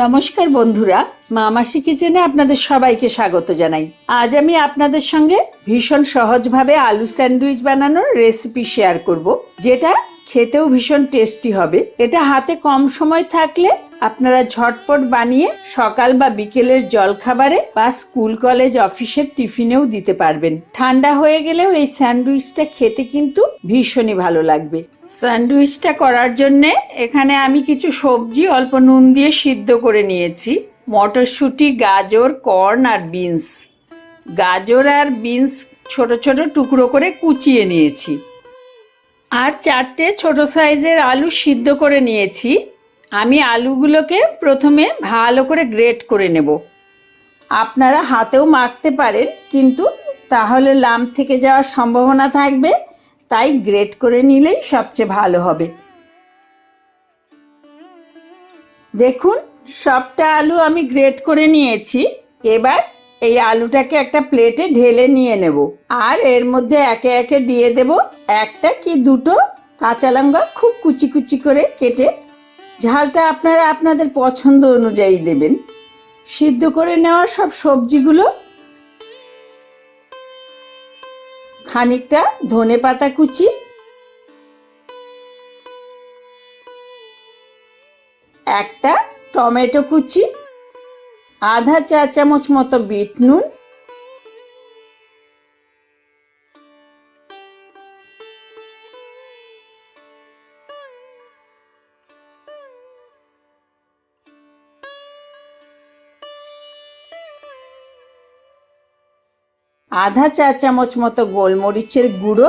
নমস্কার বন্ধুরা, মামাসি কিচেনে আপনাদের সবাইকে স্বাগত জানাই। আজ আমি আপনাদের সঙ্গে ভীষণ সহজভাবে আলু স্যান্ডউইচ বানানোর রেসিপি শেয়ার করব, যেটা খেতেও ভীষণ টেস্টি হবে। এটা হাতে কম সময় থাকলে আপনারা ঝটপট বানিয়ে সকাল বা বিকেলের জলখাবারে বা স্কুল, কলেজ, অফিসের টিফিনেও দিতে পারবেন। ঠান্ডা হয়ে গেলেও এই স্যান্ডউইচটা খেতে কিন্তু ভীষণই ভালো লাগবে। স্যান্ডউইচটা করার জন্যে এখানে আমি কিছু সবজি অল্প নুন দিয়ে সিদ্ধ করে নিয়েছি। মটরশুঁটি, গাজর, কর্ন আর বিনস। গাজর আর বিনস ছোট ছোট টুকরো করে কুচিয়ে নিয়েছি। আর চারটে ছোট সাইজের আলু সিদ্ধ করে নিয়েছি। আমি আলুগুলোকে প্রথমে ভালো করে গ্রেট করে নেব। আপনারা হাতেও মাখতে পারেন, কিন্তু তাহলে লাম থেকে যাওয়ার সম্ভাবনা থাকবে, তাই গ্রেট করে নিলেই সবচেয়ে ভালো হবে। দেখুন, সবটা আলু আমি গ্রেট করে নিয়েছি। এবার এই আলুটাকে একটা প্লেটে ঢেলে নিয়ে নেব। আর এর মধ্যে একে একে দিয়ে দেব একটা কি দুটো কাঁচা লঙ্কা খুব কুচি কুচি করে কেটে। ঝালটা আপনারা আপনাদের পছন্দ অনুযায়ী দেবেন। সিদ্ধ করে নেওয়া সব সবজিগুলো। খানিকটা ধনে পাতা কুচি। একটা টমেটো কুচি। আধা চা চামচ মতো বিট নুন। আধা চা চামচ মতো গোলমরিচের গুঁড়ো।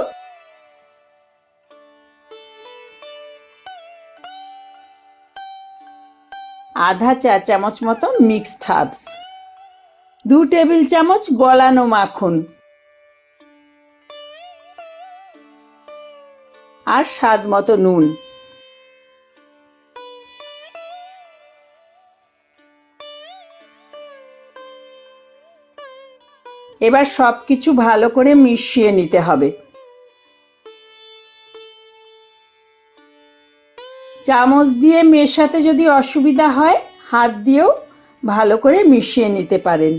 আধা চা চামচ মতো মিক্সড হার্বস দু টেবিল চামচ গলানো মাখন আর স্বাদ মতো নুন। এবার সব কিছু ভালো করে মিশিয়ে নিতে হবে। চামচ দিয়ে মেশাতে যদি অসুবিধা হয়, হাত দিয়েও ভালো করে মিশিয়ে নিতে পারেন।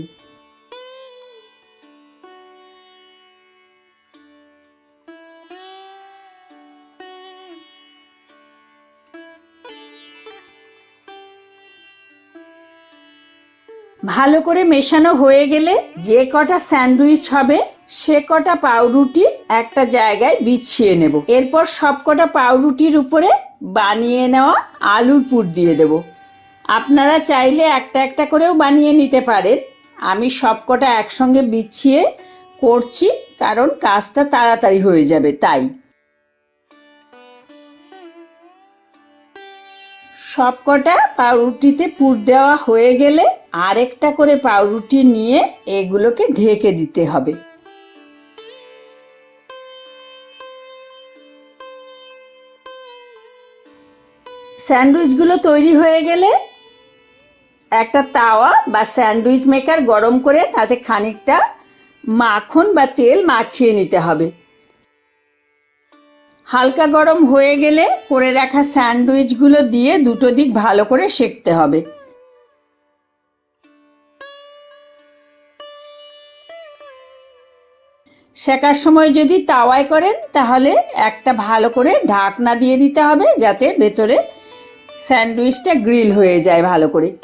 ভালো করে মেশানো হয়ে গেলে যে কটা স্যান্ডউইচ হবে, সে কটা পাউরুটি একটা জায়গায় বিছিয়ে নেব। এরপর সব কটা পাউরুটির উপরে বানিয়ে নেওয়া আলুর পুর দিয়ে দেব। আপনারা চাইলে একটা একটা করেও বানিয়ে নিতে পারেন। আমি সব কটা একসঙ্গে বিছিয়ে করছি, কারণ কাজটা তাড়াতাড়ি হয়ে যাবে, তাই। সবকটা পাউরুটিতে পুর দেওয়া হয়ে গেলে আরেকটা করে পাউরুটি নিয়ে এগুলোকে ঢেকে দিতে হবে। স্যান্ডউইচগুলো তৈরি হয়ে গেলে একটা তাওয়া বা স্যান্ডউইচ মেকার গরম করে তাতে খানিকটা মাখন বা তেল মাখিয়ে নিতে হবে। হালকা গরম হয়ে গেলে করে রাখা স্যান্ডউইচগুলো দিয়ে দুটো দিক ভালো করে সেঁকতে হবে। শেখার সময় যদি তাওয়ায় করেন তাহলে একটা ভালো করে ঢাকনা দিয়ে দিতে হবে যাতে ভেতরে স্যান্ডউইচটা গ্রিল হয়ে যায় ভালো করে।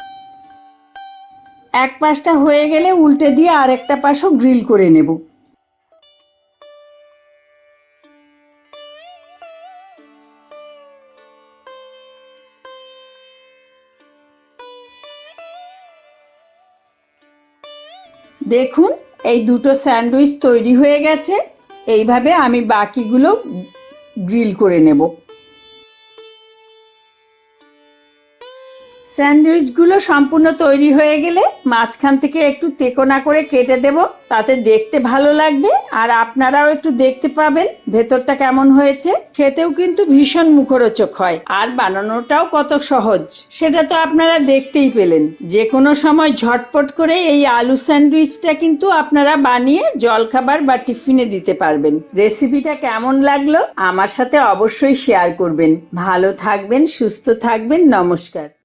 এক পাশটা হয়ে গেলে উল্টে দিয়ে আরেকটা পাশও গ্রিল করে নেব। দেখুন, এই দুটো স্যান্ডউইচ তৈরি হয়ে গেছে। এইভাবে আমি বাকিগুলো গ্রিল করে নেব। স্যান্ডউইচগুলো সম্পূর্ণ তৈরি হয়ে গেলে মাঝখান থেকে একটু তেকোনা করে কেটে দেব, তাতে দেখতে ভালো লাগবে। আর আপনারাও একটু দেখতে পাবেন ভেতরটা কেমন হয়েছে। খেতেও কিন্তু ভীষণ মুখরোচক হয়, আর বানানোটাও কত সহজ। সেটা তো আপনারা দেখতেই পেলেন। যে কোনো সময় ঝটপট করে এই আলু স্যান্ডউইচটা কিন্তু আপনারা বানিয়ে জলখাবার বা টিফিনে দিতে পারবেন। রেসিপিটা কেমন লাগল আমার সাথে অবশ্যই শেয়ার করবেন। ভালো থাকবেন, সুস্থ থাকবেন, নমস্কার।